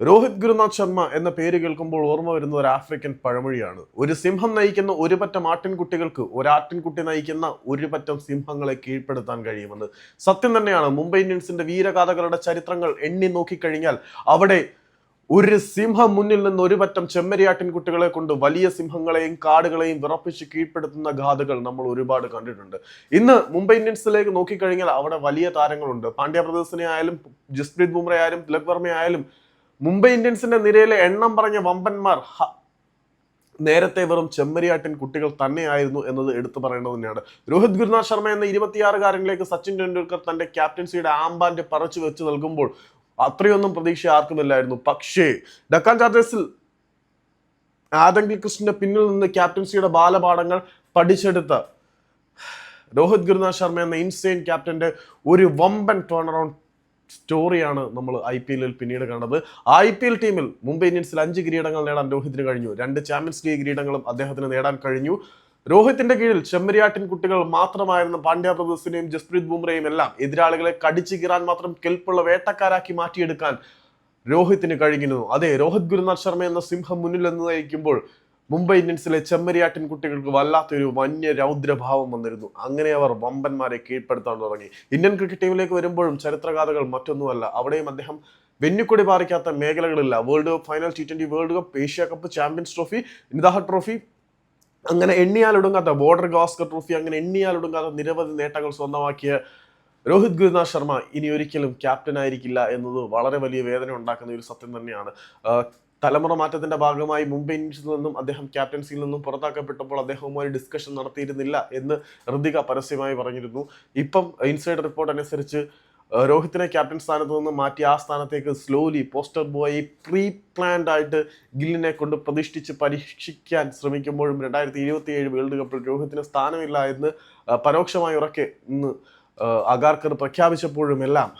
രോഹിത് ഗുരുനാഥ് ശർമ്മ എന്ന പേര് കേൾക്കുമ്പോൾ ഓർമ്മ വരുന്ന ഒരു ആഫ്രിക്കൻ പഴമൊഴിയാണ്. ഒരു സിംഹം നയിക്കുന്ന ഒരു പറ്റം ആട്ടിൻകുട്ടികൾക്ക് ഒരാട്ടിൻകുട്ടി നയിക്കുന്ന ഒരു പറ്റം സിംഹങ്ങളെ കീഴ്പ്പെടുത്താൻ കഴിയുമെന്ന് സത്യം തന്നെയാണ്. മുംബൈ ഇന്ത്യൻസിന്റെ വീരഗാഥകളുടെ ചരിത്രങ്ങൾ എണ്ണി നോക്കിക്കഴിഞ്ഞാൽ അവിടെ ഒരു സിംഹം മുന്നിൽ നിന്ന് ഒരു പറ്റം ചെമ്മരിയാട്ടിൻകുട്ടികളെ കൊണ്ട് വലിയ സിംഹങ്ങളെയും കാടുകളെയും വിറപ്പിച്ച് കീഴ്പ്പെടുത്തുന്ന ഗാഥകൾ നമ്മൾ ഒരുപാട് കണ്ടിട്ടുണ്ട്. ഇന്ന് മുംബൈ ഇന്ത്യൻസിലേക്ക് നോക്കിക്കഴിഞ്ഞാൽ അവിടെ വലിയ താരങ്ങളുണ്ട്. പാണ്ഡ്യ ബ്രദേഴ്സിനെ ആയാലും ജസ്പ്രീത് ബുംറ ആയാലും തിലക് വർമ്മ ആയാലും മുംബൈ ഇന്ത്യൻസിന്റെ നിരയിലെ എണ്ണം പറഞ്ഞ വമ്പന്മാർ നേരത്തെ വെറും ചെമ്മരിയാട്ടിൻ കുട്ടികൾ തന്നെയായിരുന്നു എന്നത് എടുത്തു പറയേണ്ടത് തന്നെയാണ്. രോഹിത് ഗുരുനാഥ് ശർമ്മ എന്ന ഇരുപത്തിയാറുകാരനിലേക്ക് സച്ചിൻ ടെണ്ടുൽക്കർ തന്റെ ക്യാപ്റ്റൻസിയുടെ ആംബാൻഡ് പറച്ചു വെച്ച് നൽകുമ്പോൾ അത്രയൊന്നും പ്രതീക്ഷ ആർക്കുമില്ലായിരുന്നു. പക്ഷേ ഡക്കാൻ ചാർജേഴ്സിൽ ആദങ്കിൽ കൃഷ്ണന്റെ പിന്നിൽ നിന്ന് ക്യാപ്റ്റൻസിയുടെ ബാലപാഠങ്ങൾ പഠിച്ചെടുത്ത രോഹിത് ഗുരുനാഥ് ശർമ്മ എന്ന ഇൻസെയിൻ ക്യാപ്റ്റന്റെ ഒരു വമ്പൻ ടേൺ അറൗണ്ട് സ്റ്റോറിയാണ് നമ്മൾ ഐ പി എല്ലിൽ പിന്നീട് കണ്ടത് ഐ പി എൽ ടീമിൽ മുംബൈ ഇന്ത്യൻസിൽ അഞ്ച് കിരീടങ്ങൾ നേടാൻ രോഹിത്തിന് കഴിഞ്ഞു. രണ്ട് ചാമ്പ്യൻസ് ലീഗ് കിരീടങ്ങളും അദ്ദേഹത്തിന് നേടാൻ കഴിഞ്ഞു. രോഹിത്തിന്റെ കീഴിൽ ചെമ്മരിയാട്ടിൻ കുട്ടികൾ മാത്രമായിരുന്ന പാണ്ഡ്യ ബ്രദേഴ്സിനെയും ജസ്പ്രീത് ബുംറയും എല്ലാം എതിരാളികളെ കടിച്ചു കീറാൻ മാത്രം കെൽപ്പുള്ള വേട്ടക്കാരാക്കി മാറ്റിയെടുക്കാൻ രോഹിത്തിന് കഴിഞ്ഞിരുന്നു. അതെ രോഹിത് ഗുരുനാഥ് ശർമ്മ എന്ന സിംഹം മുന്നിൽ നിന്ന് നയിക്കുമ്പോൾ മുംബൈ ഇന്ത്യൻസിലെ ചെമ്മരിയാട്ടിൻ കുട്ടികൾക്ക് വല്ലാത്തൊരു വന്യ രൗദ്രഭാവം വന്നിരുന്നു. അങ്ങനെ അവർ വമ്പന്മാരെ കീഴ്പ്പെടുത്താൻ തുടങ്ങി. ഇന്ത്യൻ ക്രിക്കറ്റ് ടീമിലേക്ക് വരുമ്പോഴും ചരിത്രഗാഥകൾ മറ്റൊന്നുമല്ല. അവിടെയും അദ്ദേഹം വെന്നിക്കൊടി പാറിക്കാത്ത മേഖലകളില്ല. World cup final T twenty world cup Asia cup champions trophy Nidahas trophy അങ്ങനെ എണ്ണിയാലൊടുങ്ങാത്ത ബോർഡർ ഗാസ്കർ ട്രോഫി അങ്ങനെ എണ്ണിയാലൊടുങ്ങാത്ത നിരവധി നേട്ടങ്ങൾ സ്വന്തമാക്കിയ രോഹിത് ഗുരുനാഥ് ശർമ്മ ഇനി ഒരിക്കലും ക്യാപ്റ്റൻ ആയിരിക്കില്ല എന്നത് വളരെ വലിയ വേദന ഉണ്ടാക്കുന്ന ഒരു സത്യം തന്നെയാണ്. തലമുറ മാറ്റത്തിന്റെ ഭാഗമായി മുംബൈ ഇന്ത്യൻസിൽ നിന്നും അദ്ദേഹം ക്യാപ്റ്റൻസിയിൽ നിന്നും പുറത്താക്കപ്പെട്ടപ്പോൾ അദ്ദേഹവുമായി ഡിസ്കഷൻ നടത്തിയിരുന്നില്ല എന്ന് ഋതിക പരസ്യമായി പറഞ്ഞിരുന്നു. ഇപ്പം ഇൻസൈഡ് റിപ്പോർട്ട് അനുസരിച്ച് രോഹിത്തിനെ ക്യാപ്റ്റൻ സ്ഥാനത്ത് നിന്ന് മാറ്റി ആ സ്ഥാനത്തേക്ക് slowly poster boy pre planned ആയിട്ട് ഗില്ലിനെ കൊണ്ട് പ്രതിഷ്ഠിച്ച് പരീക്ഷിക്കാൻ ശ്രമിക്കുമ്പോഴും രണ്ടായിരത്തി ഇരുപത്തി ഏഴ് വേൾഡ് കപ്പിൽ രോഹിത്തിന് സ്ഥാനമില്ല എന്ന് പരോക്ഷമായി ഉറക്കെ ഇന്ന് അഗാർക്കർ പ്രഖ്യാപിച്ചപ്പോഴും എല്ലാം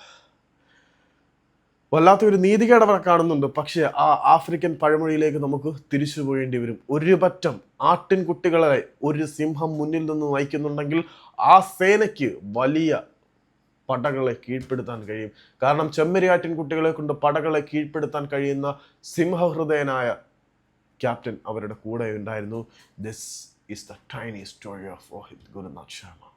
വല്ലാത്തൊരു നീതികേട് അവിടെ കാണുന്നുണ്ട്. പക്ഷേ ആ ആഫ്രിക്കൻ പഴമൊഴിയിലേക്ക് നമുക്ക് തിരിച്ചു പോകേണ്ടി വരും. ഒരു പറ്റം ആട്ടിൻകുട്ടികളെ ഒരു സിംഹം മുന്നിൽ നിന്ന് നയിക്കുന്നുണ്ടെങ്കിൽ ആ സേനയ്ക്ക് വലിയ പടകളെ കീഴ്പ്പെടുത്താൻ കഴിയും. കാരണം ചെമ്മരിയാട്ടിൻ കുട്ടികളെ കൊണ്ട് പടകളെ കീഴ്പ്പെടുത്താൻ കഴിയുന്ന സിംഹഹൃദയനായ ക്യാപ്റ്റൻ അവരുടെ കൂടെ ഉണ്ടായിരുന്നു. This is the tiny story of Gurunath Sharma